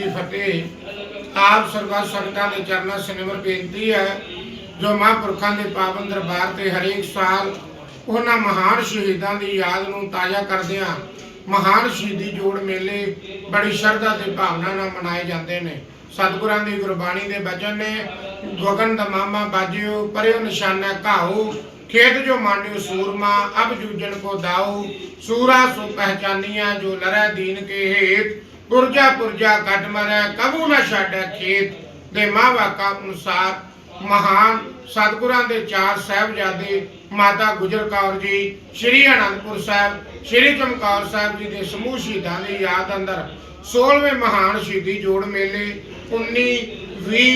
ਦੀ ਫਤਿਹ ਆਪ ਸਰਬੱਤ ਸੰਗਤਾਂ ਦੇ ਚਰਨਾਂ ਸਿਨਮਰ ਬੇਨਤੀ ਹੈ, ਜੋ ਮਹਾਂਪੁਰਖਾਂ ਦੇ ਪਾਵਨ ਦਰਬਾਰ ਤੇ ਹਰੇਕ ਸਾਲ ਉਹਨਾਂ ਮਹਾਨ ਸ਼ਹੀਦਾਂ ਦੀ ਯਾਦ ਨੂੰ ਤਾਜ਼ਾ ਕਰਦਿਆਂ ਮਹਾਨ ਸ਼ਹੀਦੀ ਜੋੜ ਮੇਲੇ ਬੜੀ ਸ਼ਰਧਾ ਤੇ ਭਾਵਨਾ ਨਾਲ ਮਨਾਏ ਜਾਂਦੇ ਨੇ। ਸਤਿਗੁਰਾਂ ਦੀ ਗੁਰਬਾਣੀ ਦੇ ਬਚਨ ਨੇ, ਗਗਨ ਦਾ ਮਾਮਾ ਬਾਜਿਓ, ਪਰਿਓ ਨਿਸ਼ਾਨਾ ਘਾਓ, ਖੇਤ ਜੋ ਮਾਨਿਓ ਸੂਰਮਾ, ਅਬ ਜੂਜਣ ਕੋ ਦਾਉ ਸੂਰਾ ਸੋ ਪਹਿਚਾਨੀਆਂ ਜੋ ਲਰੈ ਦੀਨ ਕੇ ਹੇਤ। ਪੁਰਜਾ ਪੁਰਜਾ ਕੱਟ ਮਰੈ ਕਬੂ ਨਾ ਛਾੜੈ ਖੇਤ ਦੇ ਮਾਵਾ ਕਾ ਅਨੁਸਾਰ ਮਹਾਨ ਸਤਿਗੁਰਾਂ ਦੇ ਚਾਰ ਸਾਹਿਬਜ਼ਾਦੇ ਮਾਤਾ ਗੁਜਰ ਕੌਰ ਜੀ, ਸ੍ਰੀ ਅਨੰਦਪੁਰ ਸਾਹਿਬ, ਸ੍ਰੀ ਚਮਕੌਰ ਸਾਹਿਬ ਜੀ ਦੇ ਸਮੂਹ ਸ਼ਹੀਦਾਂ ਦੀ ਯਾਦ ਅੰਦਰ 16ਵੇਂ ਮਹਾਨ ਸ਼ਹੀਦੀ ਜੋੜ ਮੇਲੇ 19 20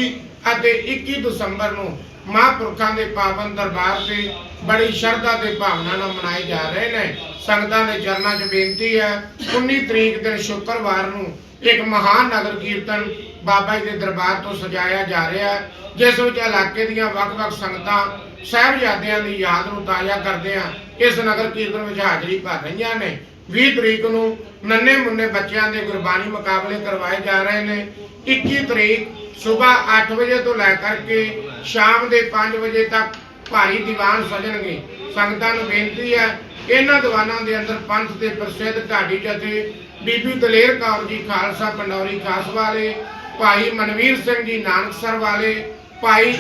ਅਤੇ 21 ਦਸੰਬਰ ਨੂੰ ਮਹਾਂਪੁਰਖਾਂ ਦੇ ਪਾਵਨ ਦਰਬਾਰ ਤੇ ਬੜੀ ਸ਼ਰਧਾ ਤੇ ਭਾਵਨਾ ਨਾਲ ਮਨਾਏ ਜਾ ਰਹੇ ਨੇ। ਸੰਗਤਾਂ ਦੇ ਚਰਨਾਂ 'ਚ ਬੇਨਤੀ ਹੈ 19 ਤਰੀਕ ਦਿਨ ਸ਼ੁੱਕਰਵਾਰ ਨੂੰ ਇੱਕ ਮਹਾਨ ਨਗਰ ਕੀਰਤਨ ਬਾਬਾ ਜੀ ਦੇ ਦਰਬਾਰ ਤੋਂ ਸਜਾਇਆ ਜਾ ਰਿਹਾ ਹੈ, ਜਿਸ ਵਿੱਚ ਇਲਾਕੇ ਦੀਆਂ ਵੱਖ-ਵੱਖ ਸੰਗਤਾਂ ਸਾਹਿਬਜ਼ਾਦਿਆਂ ਦੀ ਯਾਦ ਨੂੰ ਤਾਜ਼ਾ ਕਰਦੇ ਆ ਇਸ ਨਗਰ ਕੀਰਤਨ ਵਿੱਚ ਹਾਜ਼ਰੀ ਭਰ ਰਹੀਆਂ ਨੇ। 20 ਤਰੀਕ ਨੂੰ ਨੰਨੇ ਮੁੰਨੇ ਬੱਚਿਆਂ ਦੇ ਗੁਰਬਾਣੀ ਮੁਕਾਬਲੇ ਕਰਵਾਏ ਜਾ ਰਹੇ ਨੇ। 21 ਤਰੀਕ ਸਵੇਰ 8 ਵਜੇ ਤੋਂ ਲੈ ਕਰਕੇ ਸ਼ਾਮ ਦੇ 5 ਵਜੇ ਤੱਕ ਭਾਰੀ ਦੀਵਾਨ ਸਜਣਗੇ। ਸੰਗਤਾਂ ਨੂੰ ਬੇਨਤੀ ਹੈ, ਇਹਨਾਂ ਦੀਵਾਨਾਂ ਦੇ ਅੰਦਰ ਪੰਥ ਦੇ ਪ੍ਰਸਿੱਧ ਢਾਡੀ ਜਥੇ, ਬੀਬੀ ਦਲੇਰ ਕੌਰ ਜੀ ਖਾਲਸਾ, ਪੰਡੌਰੀ ਖਾਸ ਵਾਲੇ, ਭਾਈ ਮਨਵੀਰ ਸਿੰਘ ਜੀ ਨਾਨਕਸਰ ਵਾਲੇ, ਭਾਈ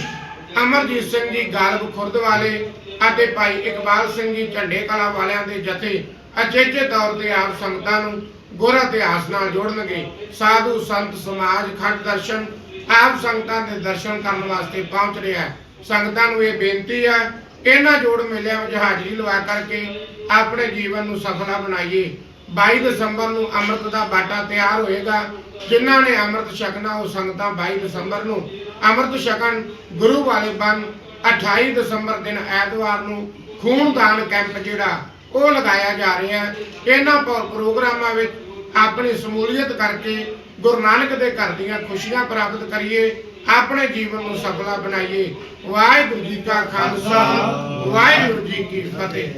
ਅਮਰਜੀਤ ਸਿੰਘ ਜੀ ਗਾਲਬ ਖੁਰਦ ਵਾਲੇ ਅਤੇ ਭਾਈ ਇਕਬਾਲ ਸਿੰਘ ਜੀ ਝੰਡੇ ਕਲਾ ਵਾਲਿਆਂ ਦੇ ਜਥੇ ਅਚੇਚੇ ਤੌਰ ਤੇ ਆਪ ਸੰਗਤਾਂ ਨੂੰ ਗੁਰ ਇਤਿਹਾਸ ਨਾਲ ਜੋੜਨਗੇ। ਸਾਧੂ ਸੰਤ, ਸਮਾਜ, ਖੰਡ ਦਰਸ਼ਨ ਆਪ ਸੰਗਤਾਂ ਦੇ ਦਰਸ਼ਨ ਕਰਨ ਵਾਸਤੇ ਪਹੁੰਚ ਰਿਹਾ ਹੈ। ਸੰਗਤਾਂ ਨੂੰ ਇਹ ਬੇਨਤੀ ਹੈ ਇਹਨਾਂ ਜੋੜ ਮੇਲਿਆਂ ਵਿੱਚ ਹਾਜ਼ਰੀ ਲਵਾ ਕਰਕੇ ਆਪਣੇ ਜੀਵਨ ਨੂੰ ਸਫਲਾ ਬਣਾਈਏ। 22 ਦਸੰਬਰ ਨੂੰ ਅੰਮ੍ਰਿਤ ਦਾ ਬਾਟਾ ਤਿਆਰ ਹੋਏਗਾ। ਜਿਨ੍ਹਾਂ ਨੇ ਅੰਮ੍ਰਿਤ ਛਕਣਾ, ਉਹ ਸੰਗਤਾਂ 22 ਦਸੰਬਰ ਨੂੰ ਅੰਮ੍ਰਿਤ ਛਕਣ। ਗੁਰੂ ਵਾਲੇ ਬਣ 28 ਦਸੰਬਰ ਦਿਨ ਐਤਵਾਰ ਨੂੰ ਖੂਨਦਾਨ ਕੈਂਪ ਜਿਹੜਾ ਉਹ ਲਗਾਇਆ ਜਾ ਰਿਹਾ ਹੈ। ਇਹਨਾਂ ਪ੍ਰੋ- ਪ੍ਰੋਗਰਾਮਾਂ ਵਿੱਚ ਆਪਣੀ ਸਮੂਲੀਅਤ ਕਰਕੇ ਗੁਰੂ ਨਾਨਕ ਦੇ ਘਰ ਦੀਆਂ ਖੁਸ਼ੀਆਂ ਪ੍ਰਾਪਤ ਕਰੀਏ, ਆਪਣੇ ਜੀਵਨ ਨੂੰ ਸਫਲਾ ਬਣਾਈਏ। ਵਾਹਿਗੁਰੂ ਜੀ ਕਾ ਖਾਲਸਾ, ਵਾਹਿਗੁਰੂ ਜੀ ਕੀ ਫਤਿਹ।